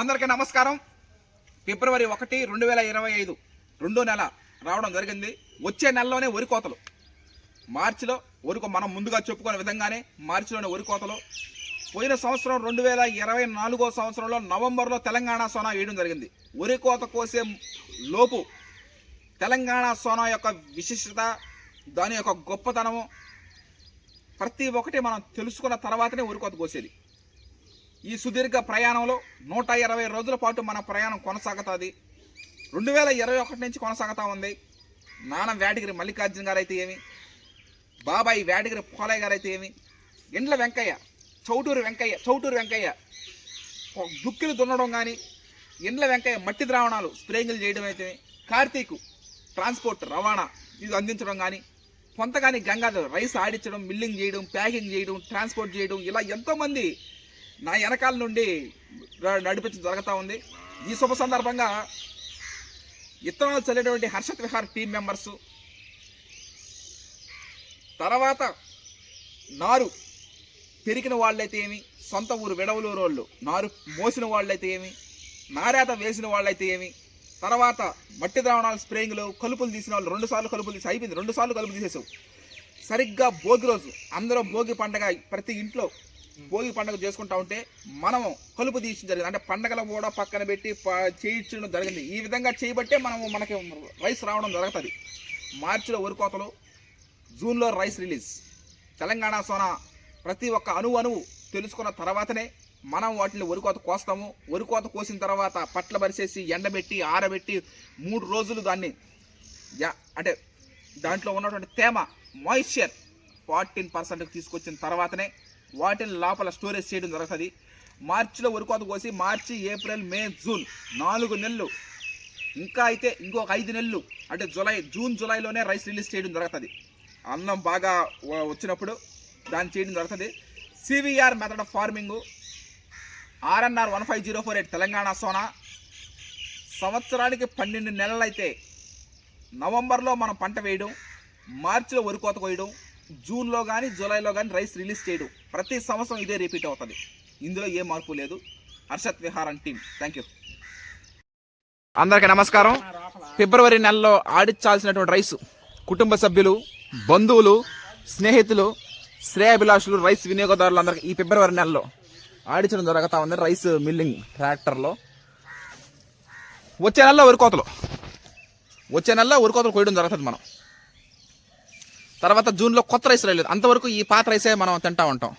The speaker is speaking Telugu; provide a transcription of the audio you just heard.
అందరికీ నమస్కారం. ఫిబ్రవరి ఒకటి రెండు వేల ఇరవై ఐదు రెండో నెల రావడం జరిగింది. వచ్చే నెలలోనే వరి కోతలు. మార్చిలో వరి మనం ముందుగా చెప్పుకునే విధంగానే మార్చిలోనే వరి కోతలు. పోయిన సంవత్సరం రెండు వేల ఇరవై నాలుగో సంవత్సరంలో నవంబర్లో తెలంగాణ సోనా వేయడం జరిగింది. వరి కోత కోసే లోపు తెలంగాణ సోనా యొక్క విశిష్టత దాని యొక్క గొప్పతనము ప్రతి ఒక్కటి మనం తెలుసుకున్న తర్వాతనే వరి కోత కోసేది. ఈ సుదీర్ఘ ప్రయాణంలో నూట ఇరవై రోజుల పాటు మన ప్రయాణం కొనసాగుతుంది. రెండు వేల ఇరవై ఒకటి నుంచి కొనసాగుతూ ఉంది. నాన్న వేటగిరి మల్లికార్జున గారు అయితే ఏమి? బాబాయి వేటగిరి పోలయ్య గారు అయితే ఏమి? ఎండ్ల వెంకయ్య చౌటూరు వెంకయ్య చౌటూరు వెంకయ్య దుక్కిలు దున్నడం కానీ ఎండ్ల వెంకయ్య మట్టి ద్రావణాలు స్ప్రేయింగ్లు చేయడం అయితే కార్తీక్ ట్రాన్స్పోర్ట్ రవాణా ఇది అందించడం కానీ కొంత కానీ గంగాధర్ రైస్ ఆడించడం మిల్లింగ్ చేయడం ప్యాకింగ్ చేయడం ట్రాన్స్పోర్ట్ చేయడం ఇలా ఎంతోమంది నా వెనకాల నుండి నడిపించడం జరుగుతూ ఉంది. ఈ శుభ సందర్భంగా ఇత్తనాలు చల్లేటువంటి హర్షత్ విహార్ టీం మెంబర్స్ తర్వాత నారు పెరిగిన వాళ్ళైతే ఏమి? సొంత ఊరు విడవలూరు వాళ్ళు. నారు మోసిన వాళ్ళైతే ఏమి? నారేత వేసిన వాళ్ళైతే ఏమి? తర్వాత మట్టి ద్రావణాలు స్ప్రేయింగ్లో కలుపులు తీసిన వాళ్ళు రెండు సార్లు కలుపులు తీసి అయిపోయింది. రెండు సార్లు కలుపు తీసేసావు. సరిగ్గా భోగి రోజు అందరూ భోగి పండగ ప్రతి ఇంట్లో భోగి పండుగ చేసుకుంటా ఉంటే మనము కలుపు తీసి జరిగింది. అంటే పండగలు కూడా పక్కన పెట్టి ప- చేయించడం జరిగింది. ఈ విధంగా చేయబట్టే మనము మనకి రైస్ రావడం జరుగుతుంది. మార్చిలో వరి కోతలు జూన్లో రైస్ రిలీజ్. తెలంగాణ సోనా ప్రతి ఒక్క అణువు అణువు తెలుసుకున్న తర్వాతనే మనం వాటిని వరికోత కోస్తాము. వరికోత కోసిన తర్వాత పట్ల పరిచేసి ఎండబెట్టి ఆరబెట్టి మూడు రోజులు దాన్ని యా- అంటే దాంట్లో ఉన్నటువంటి తేమ మాయిశ్చర్ ఫార్టీన్ పర్సెంట్కి తీసుకొచ్చిన తర్వాతనే వాటిని లోపల స్టోరేజ్ చేయడం జరుగుతుంది. మార్చిలో వరికోత కోసి మార్చి ఏప్రిల్ మే జూన్ నాలుగు నెలలు. ఇంకా అయితే ఇంకొక ఐదు నెలలు అంటే జూలై జూన్ జూలైలోనే రైస్ రిలీజ్ చేయడం జరుగుతుంది. అన్నం బాగా వచ్చినప్పుడు దాన్ని చేయడం జరుగుతుంది. CVR method of farming RNR one five zero four eight Telangana Sona. సంవత్సరానికి పన్నెండు నెలలైతే నవంబర్లో మనం పంట వేయడం మార్చిలో వరి కోత కోయడం జూన్లో కానీ జూలైలో కానీ రైస్ రిలీజ్ చేయడం. ప్రతి సంవత్సరం ఇదే రిపీట్ అవుతుంది. ఇందులో ఏ మార్పు లేదు. Harshat Vihar and team. Thank you అందరికీ నమస్కారం. ఫిబ్రవరి నెలలో ఆడించాల్సినటువంటి రైస్ కుటుంబ సభ్యులు బంధువులు స్నేహితులు శ్రేయాభిలాషులు రైస్ వినియోగదారులు అందరికీ ఈ ఫిబ్రవరి నెలలో ఆడించడం జరుగుతూ ఉంది రైస్ మిల్లింగ్ ట్రాక్టర్లో. వచ్చే నెలలో ఉరికోతలు వచ్చే నెలలో వరి కొయ్యడం కోయడం జరుగుతుంది మనం. తర్వాత జూన్లో కొత్త రైస్ రాలేదు అంతవరకు ఈ పాత రైసే మనం తింటా ఉంటాం.